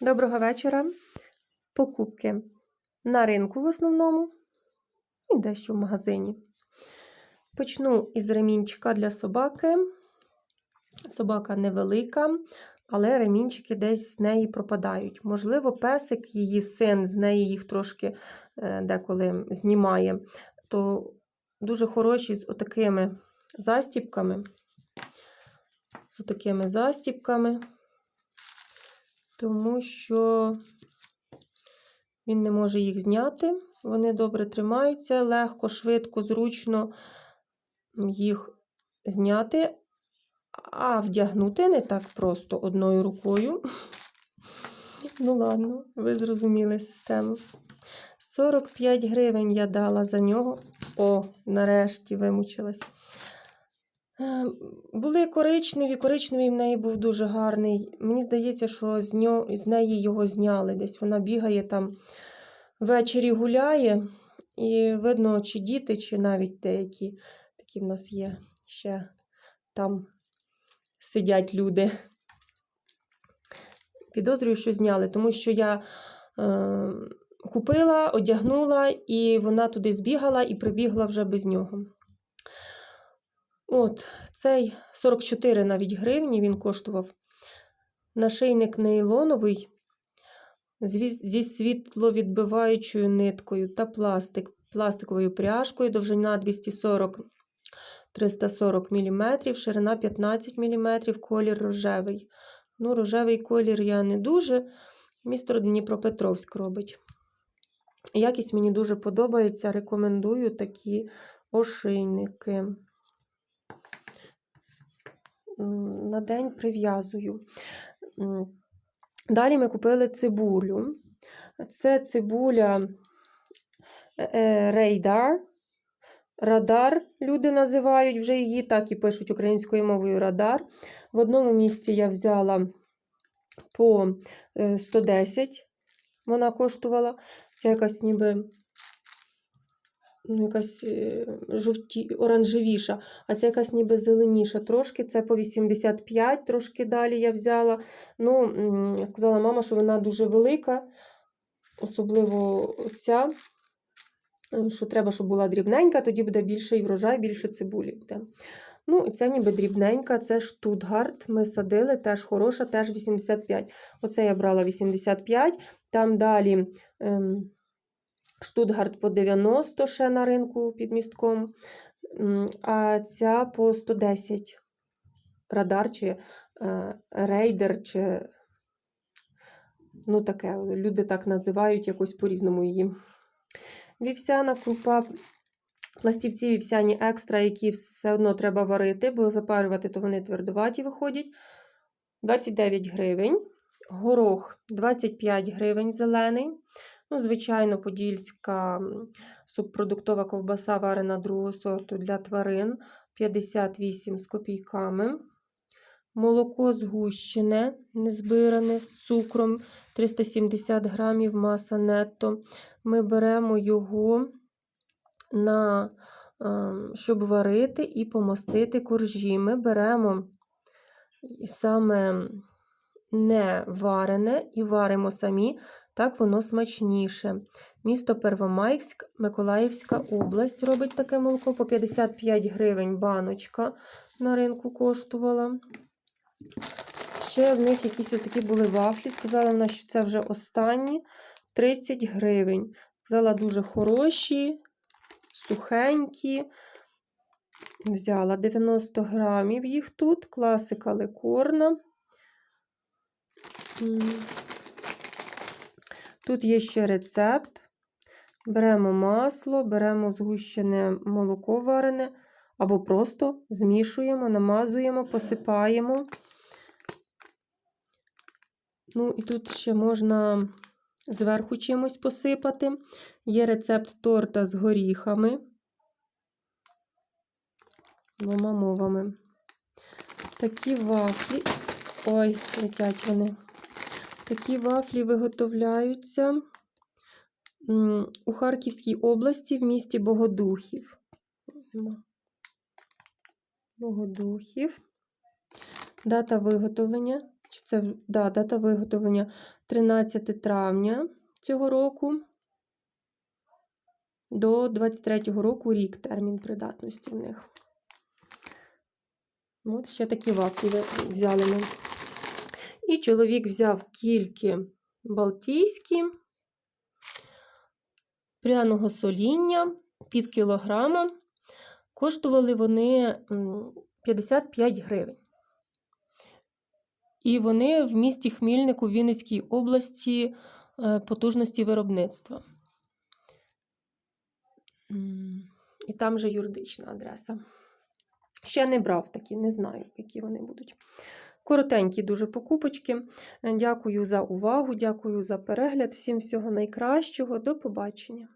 Доброго вечора. Покупки на ринку в основному і дещо в магазині. Почну із ремінчика для собаки. Собака невелика, але ремінчики десь з неї пропадають. Можливо, песик, її син з неї їх трошки е, деколи знімає. То дуже хороші з отакими застіпками. З отакими застіпками тому що він не може їх зняти. Вони добре тримаються, легко, швидко, зручно їх зняти, а вдягнути не так просто одною рукою. Ну, ладно, ви зрозуміли систему. 45 гривень я дала за нього. О, нарешті вимучилась. Е, Були коричневі, коричневий в неї був дуже гарний. Мені здається, що з, нього, з неї його зняли. Десь вона бігає там ввечері гуляє, і видно, чи діти, чи навіть деякі такі в нас є ще там сидять люди. Підозрюю, що зняли, тому що я е, купила, одягнула, і вона туди збігала і прибігла вже без нього. От, цей 44 навіть гривні він коштував. Нашийник нейлоновий зі світловідбиваючою ниткою та пластик, пластиковою пряжкою, довжина 240-340 мм, ширина 15 мм, колір рожевий. Ну, рожевий колір я не дуже. Місто Дніпропетровськ робить. Якість мені дуже подобається. Рекомендую такі ошейники на день прив'язую. Далі ми купили цибулю. Це цибуля рейдар. Радар, люди називають вже її, так і пишуть українською мовою радар. В одному місці я взяла по 110, вона коштувала. Це якась ніби ну, якась е, жовті, оранжевіша, а це якась ніби зеленіша трошки. Це по 85, трошки далі я взяла. Ну, Сказала мама, що вона дуже велика, особливо ця, е, що треба, щоб була дрібненька, тоді буде більший врожай, більше цибулі буде. Ну, ця ніби дрібненька, це Штутгарт. Ми садили, теж хороша, теж 85. Оце я брала 85. Там далі. Ем, Штутгарт по 90 ще на ринку під містком, а ця по 110 радар чи е, рейдер, чи ну таке, люди так називають якось по-різному її. Вівсяна крупа, пластівці вівсяні екстра, які все одно треба варити, бо запарювати, то вони твердуваті виходять. 29 гривень. Горох 25 гривень зелений. Ну, Звичайно, подільська субпродуктова ковбаса варена другого сорту для тварин 58 з копійками. Молоко згущене, незбиране з цукром 370 грамів маса нетто. Ми беремо його, на, ем, щоб варити і помастити коржі. Ми беремо саме не варене і варимо самі так воно смачніше. Місто Первомайськ, Миколаївська область робить таке молоко по 55 гривень баночка на ринку коштувала. Ще в них якісь такі були вафлі. Сказала вона, що це вже останні 30 гривень. Сказала, дуже хороші, сухенькі. Взяла 90 грамів їх тут, класика ликорна. Тут є ще рецепт. Беремо масло, беремо згущене молоко варене, або просто змішуємо, намазуємо, посипаємо. Ну, і тут ще можна зверху чимось посипати. Є рецепт торта з горіхами, двома мовами. Такі вафлі. Ой, летять вони. Такі вафлі виготовляються у Харківській області в місті Богодухів. Богодухів. Дата виготовлення Чи це да, дата виготовлення 13 травня цього року. До 23-го року рік термін придатності в них. От ще такі вафлі взяли ми. І чоловік взяв кільки балтійські, пряного соління, пів кілограма. Коштували вони 55 гривень. І вони в місті Хмільнику в Вінницькій області е, потужності виробництва. І там же юридична адреса. Ще не брав такі, не знаю, які вони будуть. Коротенькі дуже покупочки. Дякую за увагу, дякую за перегляд. Всім всього найкращого. До побачення.